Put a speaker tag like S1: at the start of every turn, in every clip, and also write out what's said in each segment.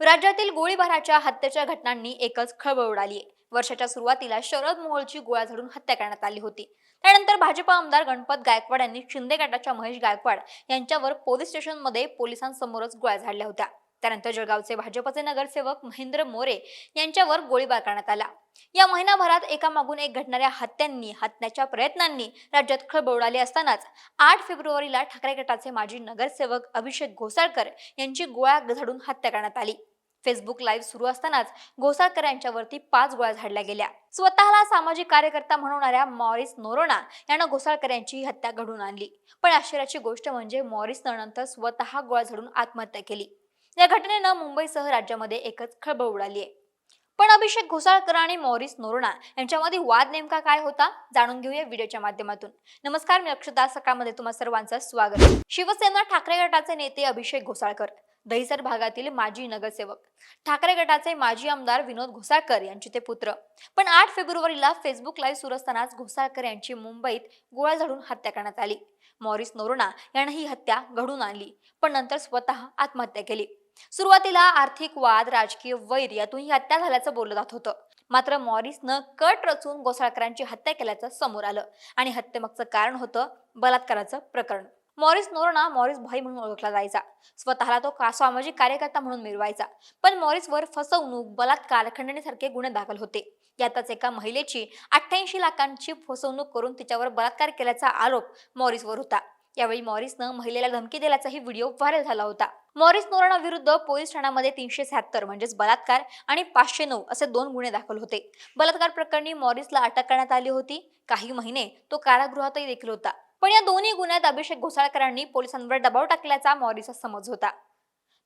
S1: राज्यातील गोळीबाराच्या हत्येच्या घटनांनी एकच खळबळ उडाली. आहे वर्षाच्या सुरुवातीला शरद मोहोळची गोळ्या झाडून हत्या करण्यात आली होती. त्यानंतर भाजपा आमदार गणपत गायकवाड यांनी शिंदे गटाच्या महेश गायकवाड यांच्यावर पोलीस स्टेशनमध्ये पोलिसांसमोरच गोळ्या झाडल्या होत्या. त्यानंतर जळगावचे भाजपचे नगरसेवक महेंद्र मोरे यांच्यावर गोळीबार करण्यात आला. या महिनाभरात एकामागून एक घडणाऱ्या हत्यांनी हत्याच्या प्रयत्नांनी राज्यात खळबळ उडाली असतानाच आठ फेब्रुवारीला ठाकरे गटाचे माजी नगरसेवक अभिषेक घोसाळकर यांची गोळ्या झाडून हत्या करण्यात आली. फेसबुक लाईव्ह सुरू असतानाच घोसाळकर यांच्यावरती पाच गोळ्या झाडल्या गेल्या. स्वतःला सामाजिक कार्यकर्ता म्हणणाऱ्या मॉरिस नोरोना यानं घोसाळकर यांची हत्या घडून आणली. पण आश्चर्याची गोष्ट म्हणजे मॉरिस नंतर स्वतः गोळ्या झाडून आत्महत्या केली. या घटनेनं मुंबईसह राज्यामध्ये एकच खळबळ उडाली आहे पण अभिषेक घोसाळकर आणि मॉरिस नोरोना यांच्यामध्ये वाद नेमका काय होता जाणून घेऊया व्हिडिओच्या माध्यमातून. नमस्कार मी अक्षता. सकाळमध्ये तुम्हा सर्वांचं स्वागत. शिवसेना ठाकरे गटाचे नेते अभिषेक घोसाळकर. दहिसर भागातील माजी नगरसेवक. ठाकरे गटाचे माजी आमदार विनोद घोसाळकर यांचे ते पुत्र. पण आठ फेब्रुवारीला फेसबुक लाईव्ह सुरू असतानाच घोसाळकर यांची मुंबईत गोळ्या झाडून हत्या करण्यात आली. मॉरिस नोरोना यानं ही हत्या घडून आणली पण नंतर स्वतः आत्महत्या केली. सुरुवातीला आर्थिक वाद राजकीय वैर यातून ही हत्या झाल्याचं बोललं जात होतं. मात्र मॉरिसनं कट रचून घोसाळकरांची हत्या केल्याचं समोर आलं आणि हत्येमागचं कारण होतं बलात्काराचं प्रकरण. मॉरिस नोरोना मॉरिस भाई म्हणून ओळखला जायचा. स्वतःला तो का सामाजिक म्हणजे कार्यकर्ता म्हणून मिरवायचा. पण मॉरिसवर फसवणूक बलात्कार खंडणीसारखे गुन्हे दाखल होते. यातच एका महिलेची अठ्ठ्याऐंशी लाखांची फसवणूक करून तिच्यावर बलात्कार केल्याचा आरोप मॉरिसवर होता. यावेळी मॉरिसनं महिलेला धमकी दिल्याचाही व्हिडिओ व्हायरल झाला होता. मॉरिस नोराणा विरुद्ध पोलीस ठाण्यामध्ये तीनशे शहात्तर म्हणजेच बलात्कार आणि पाचशे नऊ असे दोन गुन्हे दाखल होते. बलात्कार प्रकरणी मॉरिसला अटक करण्यात आली होती. काही महिने तो कारागृहातही देखील होता. पण या दोन्ही गुन्ह्यात अभिषेक घोसाळकरांनी पोलिसांवर दबाव टाकल्याचा मॉरीचा समज होता.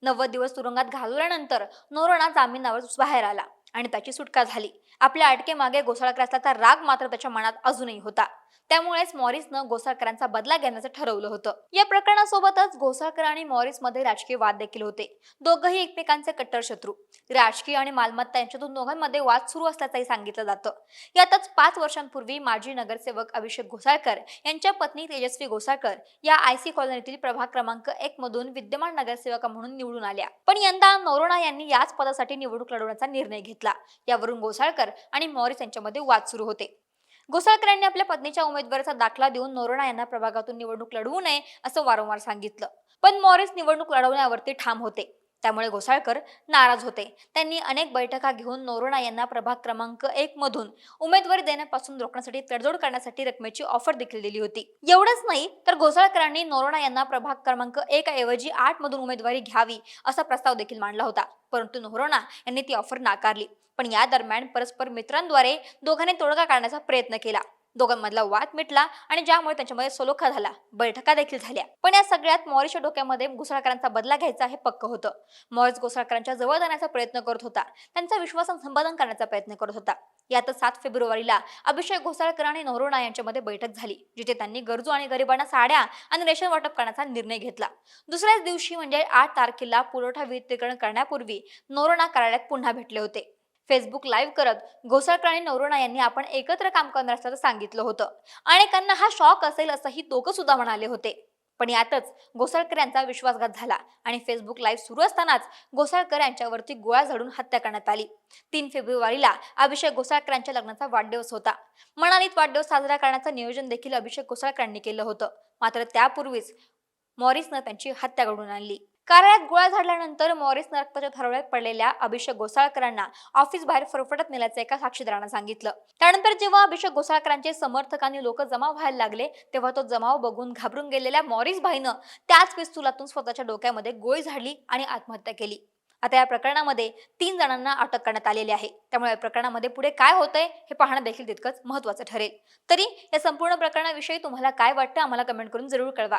S1: नव्वद दिवस तुरुंगात घालवल्यानंतर नोरोना जामिनावर बाहेर आला आणि त्याची सुटका झाली. आपल्या अटकेमागे घोसाळकर असल्याचा राग मात्र त्याच्या मनात अजूनही होता. त्यामुळेच मॉरिसनं घोसाळकरांचा बदला घेण्याचं ठरवलं होतं. या प्रकरणासोबतच घोसाळकर आणि मॉरिसमध्ये राजकीय वाद देखील होते. दोघंही एकमेकांचे कट्टर शत्रू. राजकीय आणि मालमत्ता यांच्यातून दोघांमध्ये वाद सुरू असल्याचंही सांगितलं जातं. यातच पाच वर्षांपूर्वी माजी नगरसेवक अभिषेक घोसाळकर यांच्या पत्नी तेजस्वी घोसाळकर या आयसी कॉलनीतील प्रभाग क्रमांक एक मधून विद्यमान नगरसेवका म्हणून निवडून आल्या. पण यंदा नोरोना यांनी याच पदासाठी निवडणूक लढवण्याचा निर्णय घेतला. यावरून घोसाळकर आणि मॉरिस यांच्यामध्ये वाद सुरू होते. घोसाळकरांनी आपल्या पत्नीच्या उमेदवाराचा दाखला देऊन नोरणा यांना प्रभागातून निवडणूक लढवू नये असं वारंवार सांगितलं. पण मॉरिस निवडणूक लढवण्यावरती ठाम होते. त्यामुळे घोसाळकर नाराज होते. त्यांनी अनेक बैठका घेऊन नोरोणा यांना प्रभाग क्रमांक एक मधून उमेदवारी देण्यापासून रोखण्यासाठी तडजोड करण्यासाठी रकमेची ऑफर देखील दिली होती. एवढंच नाही तर घोसाळकरांनी नोरोणा यांना प्रभाग क्रमांक एक ऐवजी आठ मधून उमेदवारी घ्यावी असा प्रस्ताव देखील मांडला होता. परंतु नोरोना यांनी ती ऑफर नाकारली. पण या दरम्यान परस्पर मित्रांद्वारे दोघांनी तोडगा काढण्याचा प्रयत्न केला. दोघांमधला वाद मिटला आणि ज्यामुळे त्यांच्यामध्ये सोलोखा झाला बैठका देखील झाल्या. पण या सगळ्यात मॉरिसच्या डोक्यामध्ये घोसाळकरांचा बदला घ्यायचा हे पक्क होतं. मॉरिस घोसाळकरांच्या जवळ जाण्याचा प्रयत्न करत होता. त्यांचा विश्वासन संपादन करण्याचा प्रयत्न करत होता. यातच सात फेब्रुवारीला अभिषेक घोसाळकर आणि नोरोना यांच्यामध्ये बैठक झाली जिथे त्यांनी गरजू आणि गरिबांना साड्या आणि रेशन वाटप करण्याचा निर्णय घेतला. दुसऱ्याच दिवशी म्हणजे आठ तारखेला पुरवठा वितरण करण्यापूर्वी नोरोना कार्यालयात पुन्हा भेटले होते. फेसबुक लाईव्ह करत घोसाळकर आणि नवरोणा यांनी आपण एकत्र काम करणार असल्याचं सांगितलं होतं. अनेकांना हा शॉक असेल असंही दोघं सुद्धा म्हणाले होते. पण यातच घोसाळकर यांचा विश्वासघात झाला आणि फेसबुक लाईव्ह सुरू असतानाच घोसाळकर यांच्यावरती गोळ्या झाडून हत्या करण्यात आली. तीन फेब्रुवारीला अभिषेक घोसाळकर यांच्या लग्नाचा वाढदिवस होता. मनालीत वाढदिवस साजरा करण्याचं नियोजन देखील अभिषेक घोसाळकरांनी केलं होतं. मात्र त्यापूर्वीच मॉरिसनं त्यांची हत्या घडून आणली. कार्यालयात गोळ्या झाडल्यानंतर मॉरिस रक्ताच्या थारोळ्यात पडलेल्या अभिषेक घोसाळकरांना ऑफिस बाहेर फरफटत नेल्याचं एका साक्षीदारानं सांगितलं. त्यानंतर जेव्हा अभिषेक घोसाळकरांचे समर्थकांनी लोक जमा व्हायला लागले तेव्हा तो जमाव बघून घाबरून गेलेल्या मॉरिस भाईनं त्याच पिस्तुलातून स्वतःच्या डोक्यामध्ये गोळी झाडली आणि आत्महत्या केली. आता या प्रकरणामध्ये तीन जणांना अटक करण्यात आलेली आहे. त्यामुळे या प्रकरणामध्ये पुढे काय होतंय हे पाहणं देखील तितकंच महत्वाचं ठरेल. तरी या संपूर्ण प्रकरणाविषयी तुम्हाला काय वाटतं आम्हाला कमेंट करून जरूर कळवा.